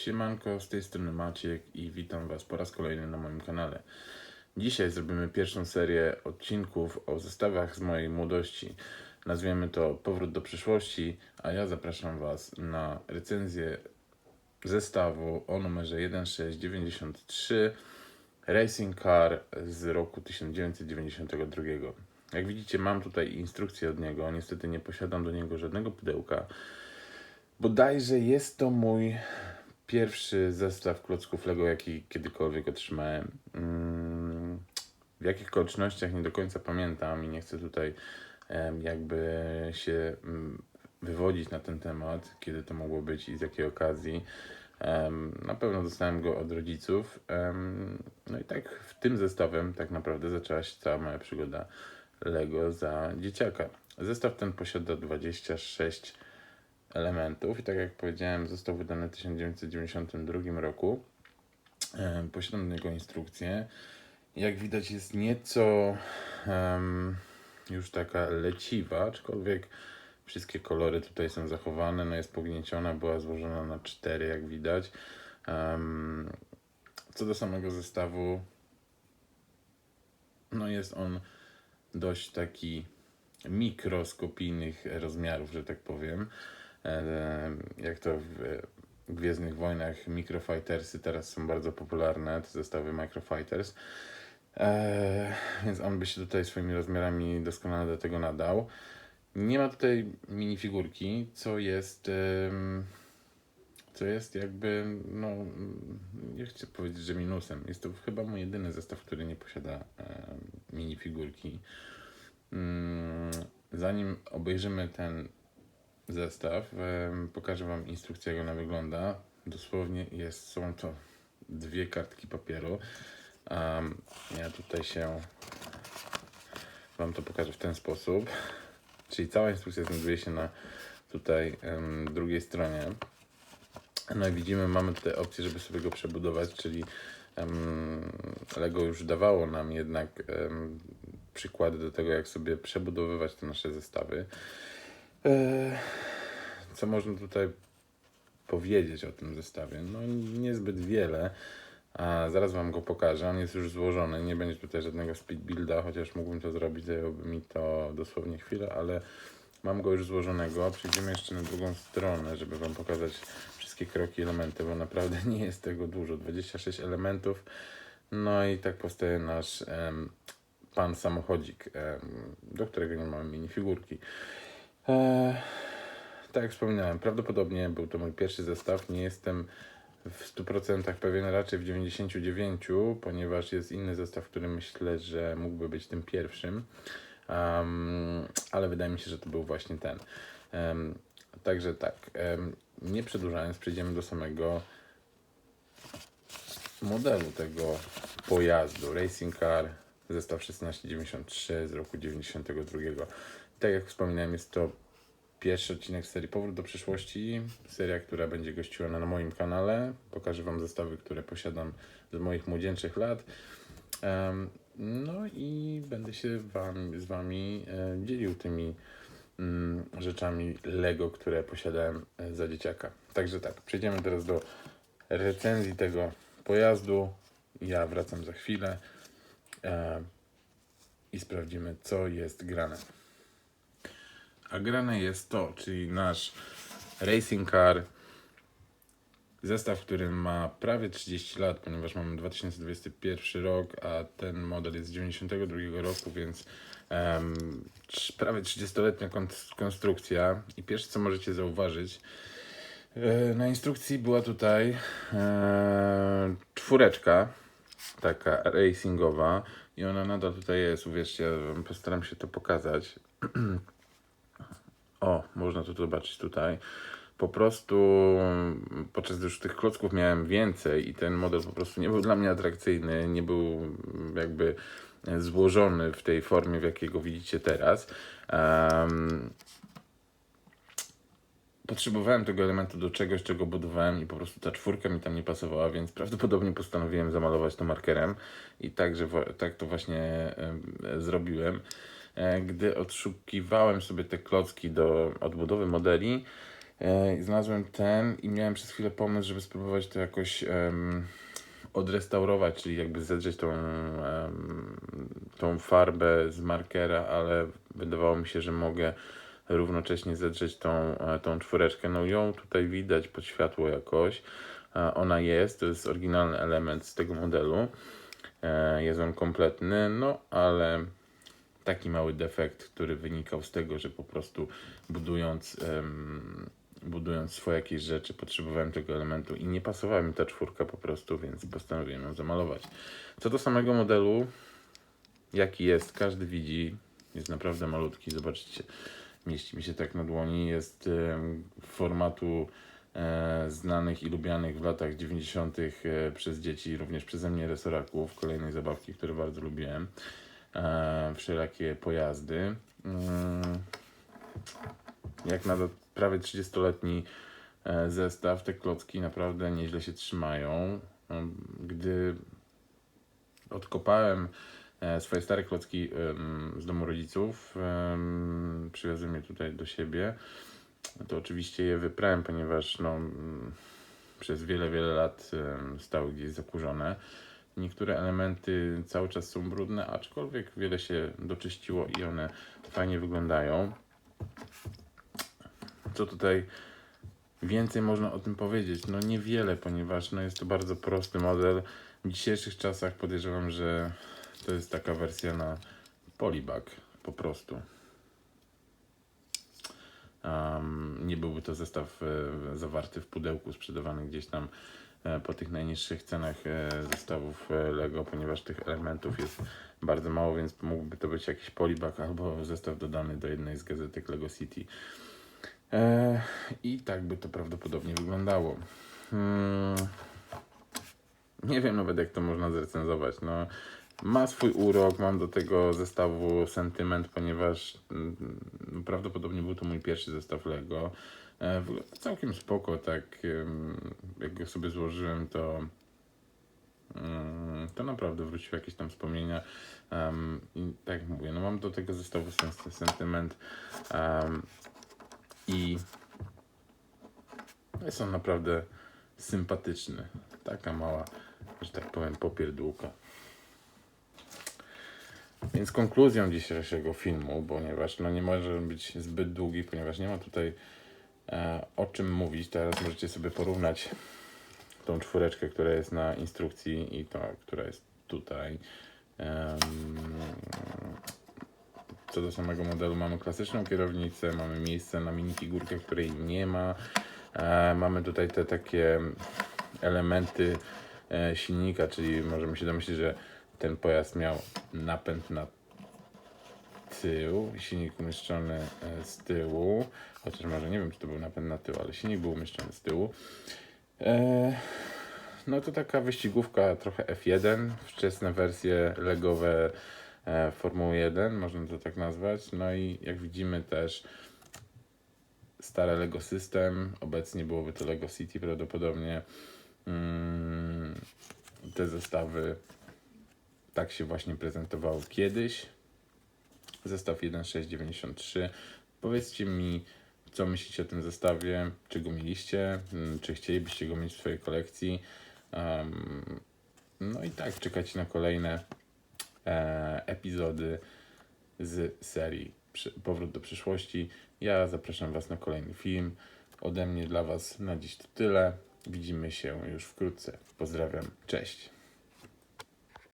Siemanko, z tej strony Maciek i witam Was po raz kolejny na moim kanale. Dzisiaj zrobimy pierwszą serię odcinków o zestawach z mojej młodości. Nazwiemy to Powrót do przyszłości, a ja zapraszam Was na recenzję zestawu o numerze 1693 Racing Car z roku 1992. Jak widzicie, mam tutaj instrukcję od niego. Niestety nie posiadam do niego żadnego pudełka. Bodajże jest to mój pierwszy zestaw klocków Lego, jaki kiedykolwiek otrzymałem. Mm, W jakich okolicznościach nie do końca pamiętam i nie chcę tutaj jakby się mm, wywodzić na ten temat, kiedy to mogło być i z jakiej okazji. Na pewno dostałem go od rodziców. No i tak w tym zestawem tak naprawdę zaczęła się cała moja przygoda Lego za dzieciaka. Zestaw ten posiada 26 elementów i tak jak powiedziałem, został wydany w 1992 roku. Posiadam do niego instrukcję. Jak widać, jest nieco em, już taka leciwa, aczkolwiek wszystkie kolory tutaj są zachowane. No jest pognieciona, była złożona na cztery, jak widać. Em, co do samego zestawu, no jest on dość taki mikroskopijnych rozmiarów, że tak powiem. E, Jak to w Gwiezdnych Wojnach Microfightersy teraz są bardzo popularne, te zestawy Microfighters. E, więc on by się tutaj swoimi rozmiarami doskonale do tego nadał. Nie ma tutaj minifigurki, co jest co jest jakby, no, nie chcę powiedzieć, że minusem. Jest to chyba mój jedyny zestaw, który nie posiada minifigurki. Mm, Zanim obejrzymy ten zestaw, pokażę Wam instrukcję, jak ona wygląda. Dosłownie jest, są to dwie kartki papieru. Em, ja tutaj się Wam to pokażę w ten sposób. Czyli cała instrukcja znajduje się na tutaj em, drugiej stronie. No i widzimy, mamy tutaj opcję, żeby sobie go przebudować, czyli em, Lego już dawało nam jednak em, przykłady do tego, jak sobie przebudowywać te nasze zestawy. E, Co można tutaj powiedzieć o tym zestawie? No niezbyt wiele. A zaraz Wam go pokażę. On jest już złożony. Nie będzie tutaj żadnego speed builda, chociaż mógłbym to zrobić, zajęłoby mi to dosłownie chwilę, ale mam go już złożonego. Przejdziemy jeszcze na drugą stronę, żeby Wam pokazać wszystkie kroki, elementy, bo naprawdę nie jest tego dużo. 26 elementów. No i tak powstaje nasz em, pan samochodzik, em, do którego nie mamy minifigurki. Eee, tak jak wspominałem, prawdopodobnie był to mój pierwszy zestaw. Nie jestem w 100% pewien, raczej w 99%, ponieważ jest inny zestaw, który myślę, że mógłby być tym pierwszym. Em, ale wydaje mi się, że to był właśnie ten. Em, także tak, em, nie przedłużając, przejdziemy do samego modelu tego pojazdu. Racing Car, zestaw 1693 z roku 92. Tak jak wspominałem, jest to pierwszy odcinek serii Powrót do przyszłości. Seria, która będzie gościła na moim kanale. Pokażę Wam zestawy, które posiadam z moich młodzieńczych lat. No i będę się wam, z Wami e, dzielił tymi mm, rzeczami Lego, które posiadałem e, za dzieciaka. Także tak, przejdziemy teraz do recenzji tego pojazdu. Ja wracam za chwilę i sprawdzimy, co jest grane. A grane jest to, czyli nasz Racing Car, zestaw, który ma prawie 30 lat, ponieważ mamy 2021 rok, a ten model jest z 92 roku, więc trz- prawie 30-letnia kon- konstrukcja. I pierwsze, co możecie zauważyć, e, na instrukcji była tutaj e, czwóreczka, taka racingowa, i ona nadal tutaj jest. Uwierzcie, postaram się to pokazać. O, można to zobaczyć tutaj. Po prostu podczas już tych klocków miałem więcej i ten model po prostu nie był dla mnie atrakcyjny, nie był jakby złożony w tej formie, w jakiej go widzicie teraz. Em, potrzebowałem tego elementu do czegoś, czego budowałem i po prostu ta czwórka mi tam nie pasowała, więc prawdopodobnie postanowiłem zamalować to markerem i także wa- tak to właśnie em, zrobiłem. E, Gdy odszukiwałem sobie te klocki do odbudowy modeli, E, znalazłem ten i miałem przez chwilę pomysł, żeby spróbować to jakoś odrestaurować, czyli jakby zedrzeć tą, tą farbę z markera, ale wydawało mi się, że mogę równocześnie zedrzeć tą, e, tą czwóreczkę. No ją tutaj widać pod światło jakoś. E, Ona jest, to jest oryginalny element z tego modelu. E, Jest on kompletny, no ale taki mały defekt, który wynikał z tego, że po prostu budując, em, budując swoje jakieś rzeczy, potrzebowałem tego elementu i nie pasowała mi ta czwórka po prostu, więc postanowiłem ją zamalować. Co do samego modelu, jaki jest, każdy widzi, jest naprawdę malutki, zobaczcie, mieści mi się tak na dłoni, jest formatu e, znanych i lubianych w latach 90. E, przez dzieci, również przeze mnie resoraków, kolejnej zabawki, które bardzo lubiłem e, wszelakie pojazdy. Mm, Jak na prawie 30-letni e, zestaw, te klocki naprawdę nieźle się trzymają. Mm, Gdy odkopałem swoje stare klocki z domu rodziców, em, przywiozłem je tutaj do siebie, to oczywiście je wyprałem, ponieważ no, przez wiele, wiele lat stały gdzieś zakurzone. Niektóre elementy cały czas są brudne, aczkolwiek wiele się doczyściło i one fajnie wyglądają. Co tutaj więcej można o tym powiedzieć? No niewiele, ponieważ no jest to bardzo prosty model. W dzisiejszych czasach podejrzewam, że to jest taka wersja na polybag po prostu. Um, nie byłby to zestaw e, zawarty w pudełku, sprzedawany gdzieś tam e, po tych najniższych cenach e, zestawów e, Lego, ponieważ tych elementów jest bardzo mało, więc mógłby to być jakiś polybag albo zestaw dodany do jednej z gazetek Lego City. E, I tak by to prawdopodobnie wyglądało. Hmm, nie wiem nawet jak to można zrecenzować. No, ma swój urok, mam do tego zestawu sentyment, ponieważ mm, no, prawdopodobnie był to mój pierwszy zestaw Lego. E, całkiem spoko, tak jak go sobie złożyłem, to mm, to naprawdę wróciły jakieś tam wspomnienia. Em, I tak jak mówię, no mam do tego zestawu sens- sentyment em, i jest on naprawdę sympatyczny. Taka mała, że tak powiem, popierdółka. Więc konkluzją dzisiejszego filmu, ponieważ no nie może być zbyt długi, ponieważ nie ma tutaj e, o czym mówić. Teraz możecie sobie porównać tą czwóreczkę, która jest na instrukcji i tą, która jest tutaj. Co do samego modelu, mamy klasyczną kierownicę, mamy miejsce na minifigurkę, której nie ma. E, mamy tutaj te takie elementy e, silnika, czyli możemy się domyślić, że ten pojazd miał napęd na tył, silnik umieszczony e, z tyłu, chociaż może nie wiem, czy to był napęd na tył, ale silnik był umieszczony z tyłu. E, no to taka wyścigówka trochę F1, wczesne wersje legowe e, Formuły 1, można to tak nazwać. No i jak widzimy też stare Lego System, obecnie byłoby to Lego City prawdopodobnie. Mm, te zestawy tak się właśnie prezentowały kiedyś. Zestaw 1693. Powiedzcie mi, co myślicie o tym zestawie, czy go mieliście, mm, czy chcielibyście go mieć w swojej kolekcji. Em, no i tak, czekajcie na kolejne e, epizody z serii Powrót do przyszłości. Ja zapraszam Was na kolejny film. Ode mnie dla Was na dziś to tyle. Widzimy się już wkrótce. Pozdrawiam, cześć.